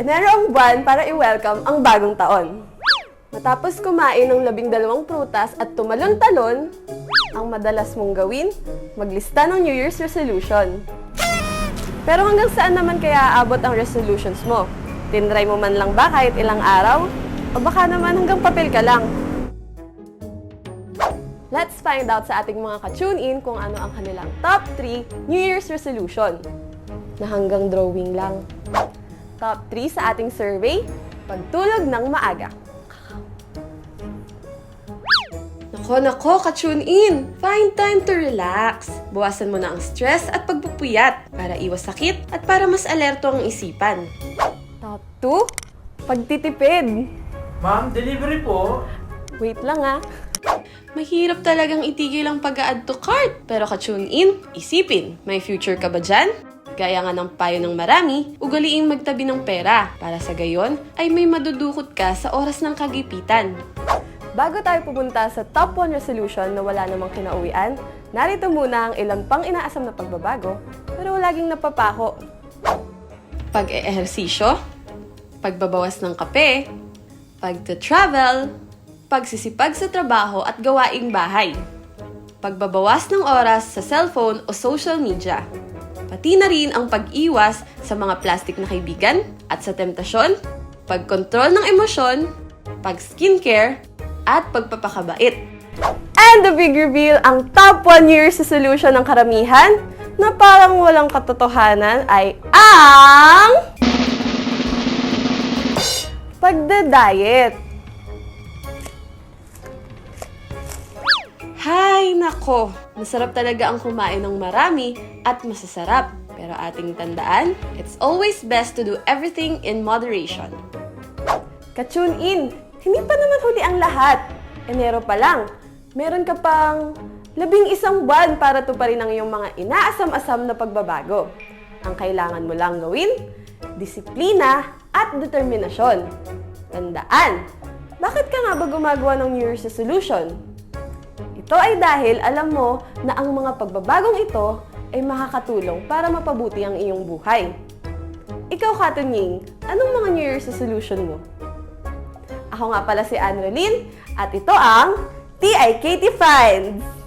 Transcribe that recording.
Enerong buwan para i-welcome ang bagong taon. Matapos kumain ng labing dalawang prutas at tumalon-talon, ang madalas mong gawin, maglista ng New Year's resolution. Pero hanggang saan naman kaya aabot ang resolutions mo? Tinry mo man lang ba kahit ilang araw? O baka naman hanggang papel ka lang? Let's find out sa ating mga ka-tune in kung ano ang kanilang top 3 New Year's resolution na hanggang drawing lang. Top 3 sa ating survey, pagtulog ng maaga. Nako, nako, ka-tune in! Find time to relax. Bawasan mo na ang stress at pagpupuyat para iwas sakit at para mas alerto ang isipan. Top 2, pagtitipid. Ma'am, delivery po. Wait lang ah. Mahirap talagang itigil ang pag-add to cart. Pero ka-tune in, isipin, may future ka ba dyan? Gaya nga ng payo ng marami, ugaliing magtabi ng pera para sa gayon ay may madudukot ka sa oras ng kagipitan. Bago tayo pumunta sa top 1 resolution na wala namang kinauwian, narito muna ang ilang pang inaasam na pagbabago pero laging napapako. Pag-eehersisyo, pagbabawas ng kape, pagta-travel, pagsisipag sa trabaho at gawaing bahay, pagbabawas ng oras sa cellphone o social media, pati na rin ang pag-iwas sa mga plastic na kaibigan at sa temptasyon, pagkontrol ng emosyon, pag-skincare, at pagpapakabait. And the big reveal, ang top 1 New Year's resolution ng karamihan na parang walang katotohanan ay ang pagda-diet. Nako! Masarap talaga ang kumain ng marami at masasarap. Pero ating tandaan, it's always best to do everything in moderation. Ka-tune in! Hindi pa naman huli ang lahat. Enero pa lang. Meron ka pang labing isang buwan para tuparin ang iyong mga inaasam-asam na pagbabago. Ang kailangan mo lang gawin, disiplina at determinasyon. Tandaan, bakit ka nga ba gumagawa ng New Year's resolution? Ito ay dahil alam mo na ang mga pagbabagong ito ay makakatulong para mapabuti ang iyong buhay. Ikaw, Katunying, anong mga New Year's resolution mo? Ako nga pala si Anne Rolin at ito ang TIKT Finds!